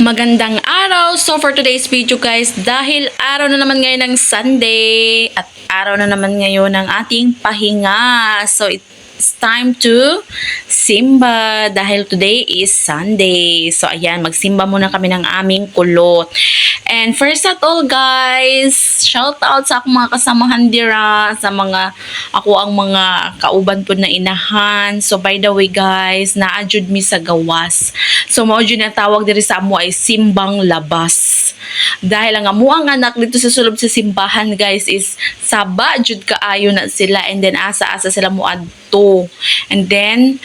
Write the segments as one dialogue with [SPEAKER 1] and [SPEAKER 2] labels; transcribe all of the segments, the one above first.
[SPEAKER 1] Magandang araw! So for today's video guys, dahil araw na naman ngayon ng Sunday at araw na naman ngayon ng ating pahinga. So it's time to simba dahil today is Sunday. So ayan, magsimba muna kami ng aming kulot. And first at all guys, shout out sa akong mga kasamahan dira, sa mga ako ang mga kauban po na inahan. So by the way guys, naadjud mi sa gawas. So jud na tawag diri sa amo ay simbang labas. Dahil ang amo ang anak dito sa sulod sa simbahan guys is saba jud kaayo na sila and then asa-asa sila mo adto. And then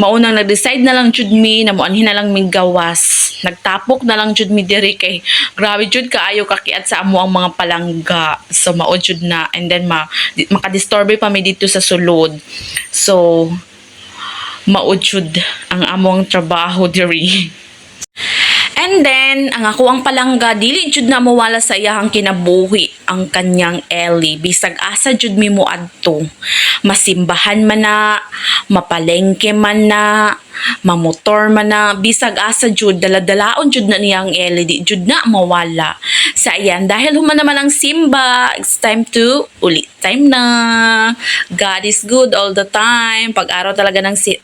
[SPEAKER 1] maunang nag-decide na lang jud mi na moanhin na lang mi gawas. Nagtapok na lang jud mi diri kay grabe jud kaayo kakiat sa amo ang mga palangga. So mao jud na and then ma di- makadisturbe pa mi dito sa sulod. So maud jud ang among trabaho diri. And then, ang ako ang palangga, dili jud na mawala sa iyahang kinabuhi ang kanyang Ellie. Bisag asa jud mi mo adto. Masimbahan man na, mapalengke man na, mamotor man na, bisag asa jud, daladalaon jud na niyang Ellie, di jud na mawala. Sa iyan, dahil human naman ang simba, it's time to ulit time na. God is good all the time. Pag-araw talaga ng si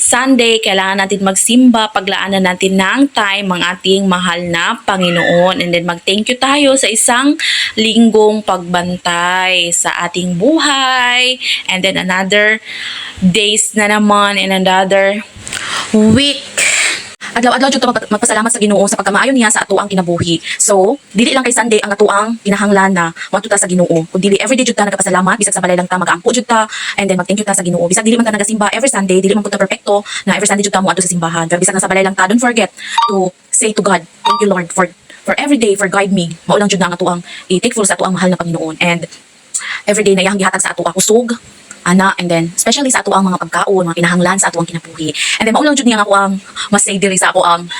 [SPEAKER 1] Sunday, kailangan natin magsimba, paglaanan natin ng time ang ating mahal na Panginoon. And then mag-thank you tayo sa isang linggong pagbantay sa ating buhay. And then another days na naman and another week adlaw-adlaw jud magpa- magpasalamat sa Ginoo sa pagkamaayo niya sa ato ang kinabuhi. So, dili lang kay Sunday ang ato ang kinahanglan na wanto ta sa Ginoo. Kun dili everyday jud ta nagapasalamat bisag sa balay lang ta magaampo jud ta and then mag-thank you ta sa Ginoo. Bisag dili man ta nagasimba every Sunday, dili man pud ta perpekto na every Sunday jud ta mo adto sa simbahan. Pero bisag nasa balay lang ta, don't forget to say to God, thank you Lord for for every day for guide me. Mao lang jud na ang ato ang i-take full sa ato ang mahal na Panginoon. And everyday na iyang gihatag sa ato ang kusog, ana and then especially sa ato ang mga pagkaon, mga kinahanglan sa ato ang kinabuhi. And then maulang jud niya nga ako ang mas say diri sa ako ang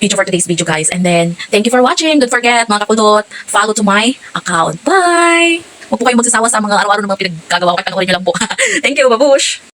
[SPEAKER 1] video for today's video guys. And then thank you for watching. Don't forget mga kakulot, follow to my account. Bye. Huwag po kayong magsasawa sa mga araw-araw ng mga pinaggagawa ko. Panoorin niyo lang po. thank you, babush!